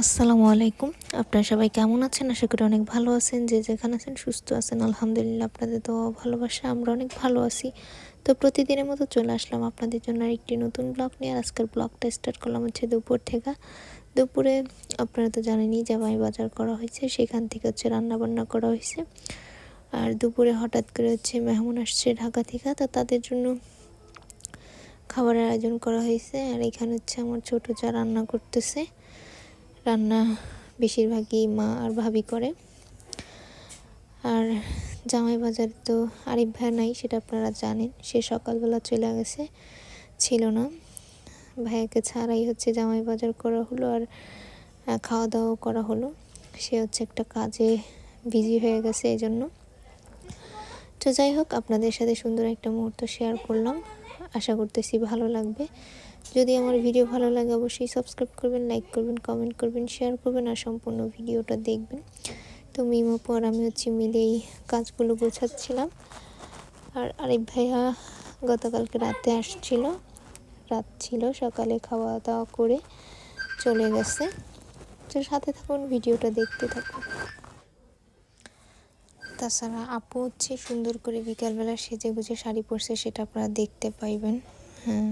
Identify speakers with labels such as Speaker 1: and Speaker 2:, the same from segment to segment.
Speaker 1: আসসালামু আলাইকুম। আপনারা সবাই কেমন আছেন? আশা করি অনেক ভালো আছেন। যে যেখানে আছেন সুস্থ আছেন। আলহামদুলিল্লাহ আপনাদের তো ভালোবাসা, আমরা অনেক ভালো আছি। তো প্রতিদিনের মতো চলে আসলাম আপনাদের জন্য আরেকটি নতুন ব্লগ নিয়ে। আজকের ব্লগটা স্টার্ট করলাম হচ্ছে দুপুর থেকে। দুপুরে আপনারা তো জানেনই জামাই বাজার করা হয়েছে। সেখান থেকে হচ্ছে রান্নাবান্না করা হয়েছে। আর দুপুরে হঠাৎ করে হচ্ছে মেহমান আসছে ঢাকা থেকে। তো তাদের জন্য খাবারের আয়োজন করা হয়েছে। আর এখানে হচ্ছে আমার ছোটো চা রান্না করতেছে। রান্না বেশিরভাগই মা আর ভাবি করে। আর জামাই বাজার তো আরিফ ভাই নাই, সেটা আপনারা জানেন। সে সকালবেলা চলে গেছে, ছিল না। ভাইয়াকে ছাড়াই হচ্ছে জামাই বাজার করা হলো আর খাওয়া দাওয়াও করা হলো। সে হচ্ছে একটা কাজে বিজি হয়ে গেছে এই জন্য তো যাই হোক, আপনাদের সাথে সুন্দর একটা মুহূর্ত শেয়ার করলাম। আশা করতেছি ভালো লাগবে। যদি আমার ভিডিও ভালো লাগে, অবশ্যই সাবস্ক্রাইব করবেন লাইক করবেন কমেন্ট করবেন শেয়ার করবেন আর সম্পূর্ণ ভিডিওটা দেখবেন। তো মিমো পর আমি হচ্ছে মিলে এই কাজগুলো গোছাচ্ছিলাম। আর আরেক ভাইয়া গতকালকে রাতে আসছিল। রাত ছিল, সকালে খাওয়া দাওয়া করে চলে গেছে। তো সাথে থাকুন, ভিডিওটা দেখতে থাকুন। তাছাড়া আপু হচ্ছে সুন্দর করে বিকালবেলা সেজে গুজে শাড়ি পরছে, সেটা আপনারা দেখতে পাইবেন। হ্যাঁ।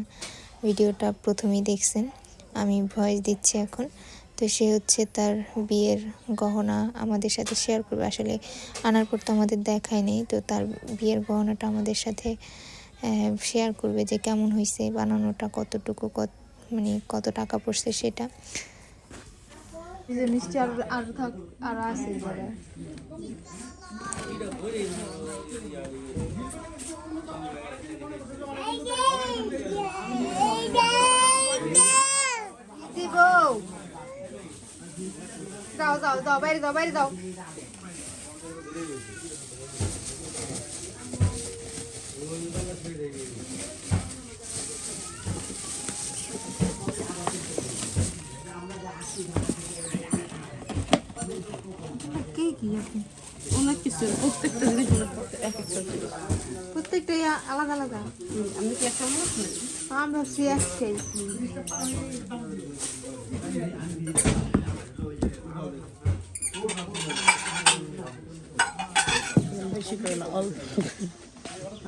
Speaker 1: ভিডিওটা প্রথমেই দেখছেন। আমি ভয়েস দিচ্ছি এখন। তো সে হচ্ছে তার বিয়ের গহনা আমাদের সাথে শেয়ার করবে। আসলে আনার পর তো আমাদের দেখায় নেই, তো তার বিয়ের গহনাটা আমাদের সাথে শেয়ার করবে যে কেমন হয়েছে বানানোটা কতটুকু কত মানে কত টাকা পড়ছে সেটা।
Speaker 2: মিষ্টি আর আর থাক আর আছে দিব যাও যাও যাও বাইরে যাও বাইরে যাও কি কি আপনি
Speaker 3: অনেক কিছু প্রত্যেকটা জিনিস এক একটা
Speaker 2: প্রত্যেকটাই আলাদা আলাদা
Speaker 3: আমি কি একটা মানুষ নাকি
Speaker 2: আমরা সে একটাই
Speaker 3: বেশি করে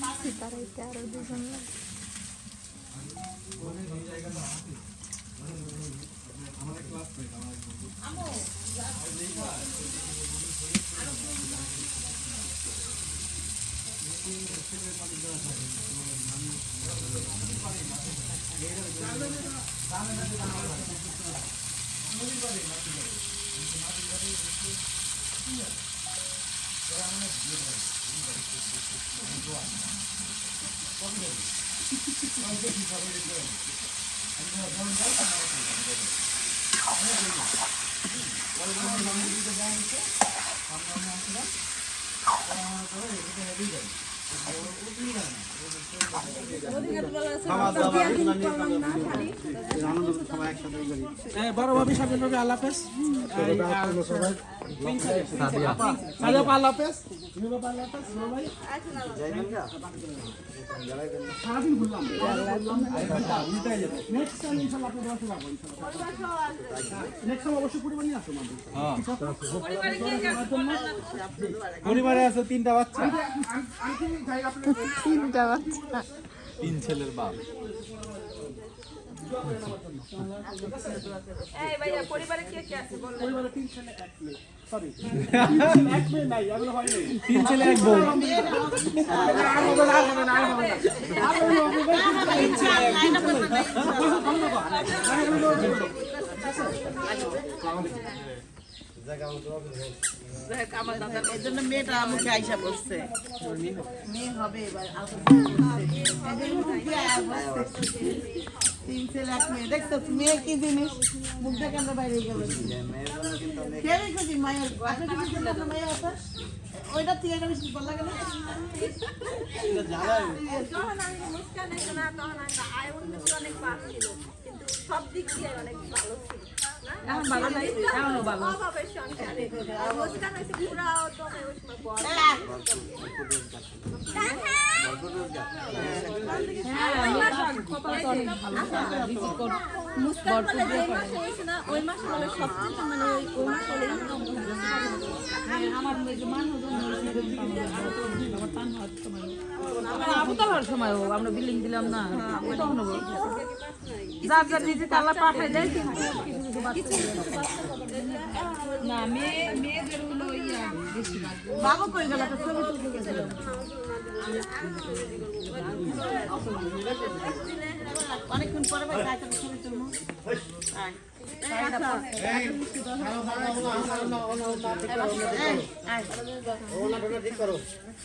Speaker 3: না অল্প
Speaker 2: তারাইতে আরও দুজন লাগে।
Speaker 4: বড় ভাবি সাবিন ভাবি আল্লাহ হাফেজ। পরিবারে
Speaker 5: আছে তিনটা বাচ্চা
Speaker 2: তিনটা বাচ্চা।
Speaker 5: তিন ছেলের বাপ।
Speaker 4: পরিবারে তিন ছেলে এক মেয়ে সরি এক মেয়ে নাই এগুলো হয় নাই
Speaker 5: তিন ছেলে এক বউ।
Speaker 3: আমার দাদার এই জন্য মেয়েটা আমাকে আইসা বসছে মেয়ে হবে এবার তিন ছেলে মেয়ে। কি জিনিস? মুখ থেকে আমরা বাইরে গেল কেউই খুশি মায়ের আছে। ওইটা গেলে ভালো লাগে না?
Speaker 6: সময় বলে বলে মানে
Speaker 7: আমরা বিল্ডিং দিলাম না তখন যার যার নিজে তালা পাঠাই দেয় কিন্তু কিছু কিছু না মেয়ে মেয়েদের হলো ইয়া
Speaker 3: বাবা কই গেল? তো ছবি তুলতে গেছিল। অনেকক্ষণ পরে ছবি তুলবো। আয়। এই। এই, আয়।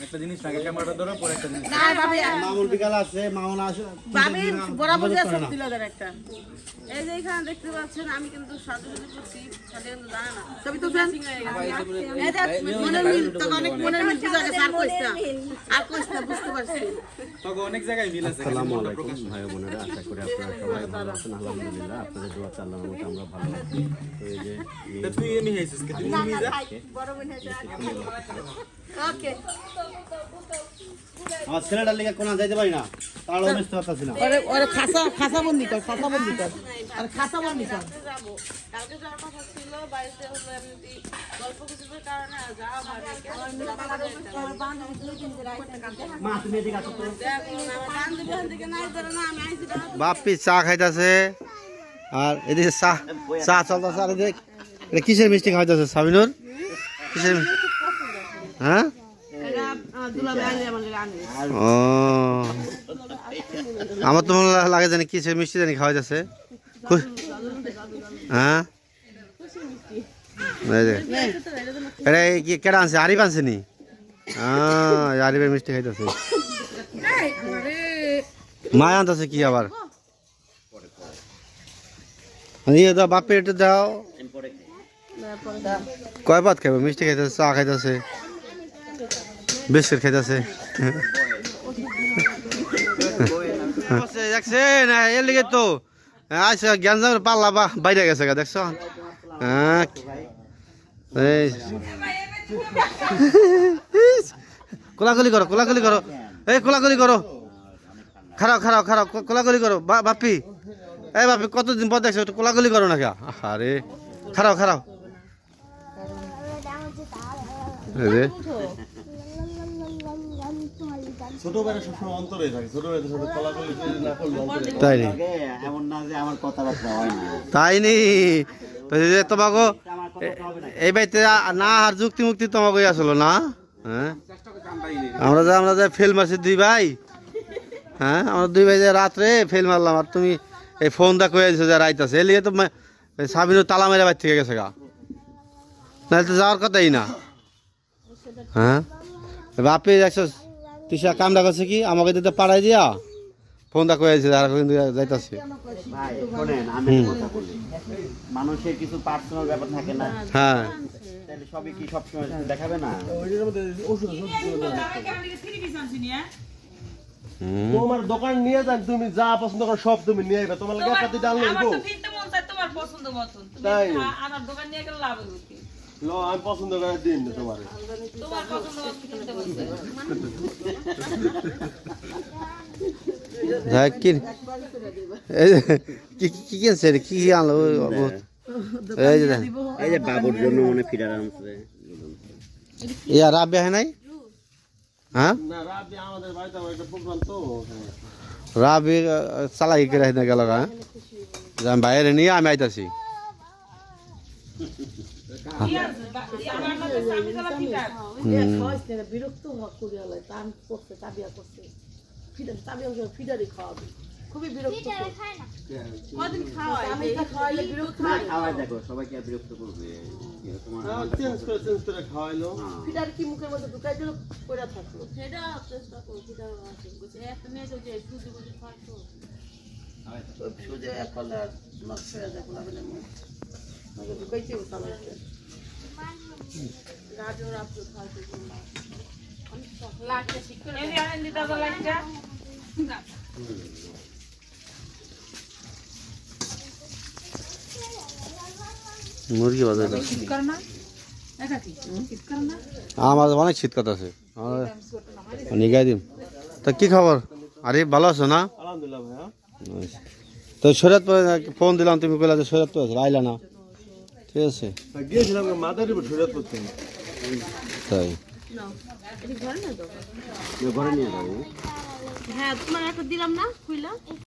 Speaker 5: একটা জিনিস নাকি ক্যামেরাটা ধরো পরে একটা জিনিস
Speaker 3: না, ভাবি,
Speaker 4: মামুন বিকাল আছে মামুন আসে
Speaker 3: ভাবি বরাবর দিয়ে ছবি তুলে দেন একটা। এই যে এখানে দেখতে পাচ্ছেন আমি কিন্তু সাজুগুজু করছি সাথে কিন্তু জানে না ছবি তুলছেন এই যে মনের মিল তখন অনেক মনের মিল বুঝা গেছে আর কইস আর কইস বুঝতে পারছি
Speaker 5: তবে অনেক জায়গায় মিল আছে
Speaker 4: আসসালামু আলাইকুম ভাই বোনেরা আশা করি আপনারা সবাই ভালো আছেন আলহামদুলিল্লাহ আপনাদের দোয়া চাল্লাহ মতো আমরা ভালো আছি। তো এই যে
Speaker 5: তুই এমনি হয়েছিস কি? তুই এমনি যা।
Speaker 6: ওকে
Speaker 4: আমার ছেলেটার লিগে কোনা যাইতে পারি না। বুঝতে পারতাছি না।
Speaker 3: খাসা খাসা বন্দি কর খাসা বন্দি কর। আর খাসা বন্দি কর।
Speaker 8: কালকে যাওয়ার কথা ছিল বাড়িতে হলো এমনি গল্প কারণে
Speaker 4: মা তুমি এদিকে আসো তো। বাপ্পি চা খাইতেছে। আর এদিকে চা চা চলতেছে আর এদিকে, এটা কিসের মিষ্টি খাইতেছে সাবিনুর? কিসের হ্যাঁ? ও। আমার তো মনে লাগে জানি কিসের মিষ্টি জানি খাওয়া যাচ্ছে হ্যাঁ? এটা কি কেডা আনছে? আরিফ আনছে নি? হ্যাঁ আরিফের মিষ্টি খাইতেছে। মা আনতেছে কি আবার? ইয়ে দাও বাপের একটু দাও। কয় ভাত খাবে মিষ্টি খাইতেছে, চা খাইতেছে, বিস্কুট খাইতেছে। দেখছেন, এর লিগে তো আচ্ছা বা বাইরে গেছে গা দেখছ হ্যাঁ করো, কোলাকুলি করো। এই, কোলাকুলি করো। খারাপ খারাপ খারাপ কোলাকুলি করো। বাপি। এই বাপি কতদিন পর দেখছ? একটু কোলাকুলি করো না কে আরে
Speaker 9: করলে অন্তরে
Speaker 4: তাই নি?
Speaker 9: এমন না যে আমার কথাবার্তা না।
Speaker 4: তাই নি? তোমাকে এই বাড়িতে না আর যুক্তি মুক্তি তোমাকে আসলো না? হ্যাঁ? আমরা যে আমরা যে ফেল মারছি দুই ভাই হ্যাঁ? আমরা দুই ভাই যে রাত্রে ফেল মারলাম আর তুমি এই ফোন দা কয়ে দিছো যে রাইত আছে। এলিয়ে তো সাবিনু তালা মেরে বাড়ি থেকে গেছে গা। নাহলে তো যাওয়ার কথাই না। হ্যাঁ? বাপে দেখছ তিসা কামটা করছে কি? আমাকে দিতে পাড়াই দিয়া? ফোন দা কয়ে দিছে আর কিন্তু যাইতাছে।
Speaker 9: ভাই শোনেন আমি কথা বলি। মানুষের কিছু পার্সোনাল ব্যাপার থাকে না।
Speaker 4: হ্যাঁ।
Speaker 9: তাহলে সবই কি সবসময় দেখাবে না?
Speaker 4: হুম।
Speaker 9: তোমার দোকান নিয়ে যান তুমি যা পছন্দ করো সব তুমি নিয়ে আইবা। তোমার লাগে একটা আনলো
Speaker 7: আমার
Speaker 9: গো
Speaker 7: মন তোমার পছন্দ মতন। তুমি
Speaker 9: তাই?
Speaker 7: আমার দোকান নিয়ে গেলে লাভ হবে কি?
Speaker 9: লো আমি পছন্দ করে দিন তোমার।
Speaker 7: তোমার পছন্দ মতো কিনতে বলছে
Speaker 4: যাই কি এই কি কিনছে কি কি আনলো? এই যে
Speaker 9: এই যে বাবুর জন্য মনে ফিরার আনছে
Speaker 4: ইয়া রাব্বে হয় নাই? হ্যাঁ? রাবি চালাই করে না গেল হ্যাঁ? বাইরে নিয়ে আমি আইতাছি।
Speaker 7: ফিটার
Speaker 4: হুম।
Speaker 3: বিরক্ত হওয়া করে আলাই তাবিয়া করছে ফিডার তাবিয়া ফিডারই খাওয়াবে। খুবই বিরক্ত কদিন খাওয়াই আমি এটা খাওয়াইলে বিরক্ত
Speaker 9: না খাওয়াই দেখো সবাইকে আর বিরক্ত করবে। কি
Speaker 4: চেঞ্জ করে চেঞ্জ করে খাওয়াইলো।
Speaker 3: ফিডার কি মুখের মধ্যে ঢুকাই দিল পড়ে থাকল?
Speaker 8: সেটা চেষ্টা করছি একটা মেয়ে যে সুজি বুঝি খাওয়াতো
Speaker 3: সুজে এক আর নষ্ট হয়ে যায় ও গাজর আপনি খাইতে
Speaker 7: দিতে হবে লাইটটা
Speaker 4: মুরগি বাজার আমার অনেক শীত কথা আছে নিগাই দিম। তা কি খবর? আরে ভালো আছো না। তো শরীয়তপুর ফোন দিলাম তুমি কইলা যে শরীয়তপুর আছে। আইলা না। ঠিক আছে। তাই।
Speaker 9: ঘরে নিয়ে যাব
Speaker 3: হ্যাঁ তোমার একটা দিলাম না খুইলা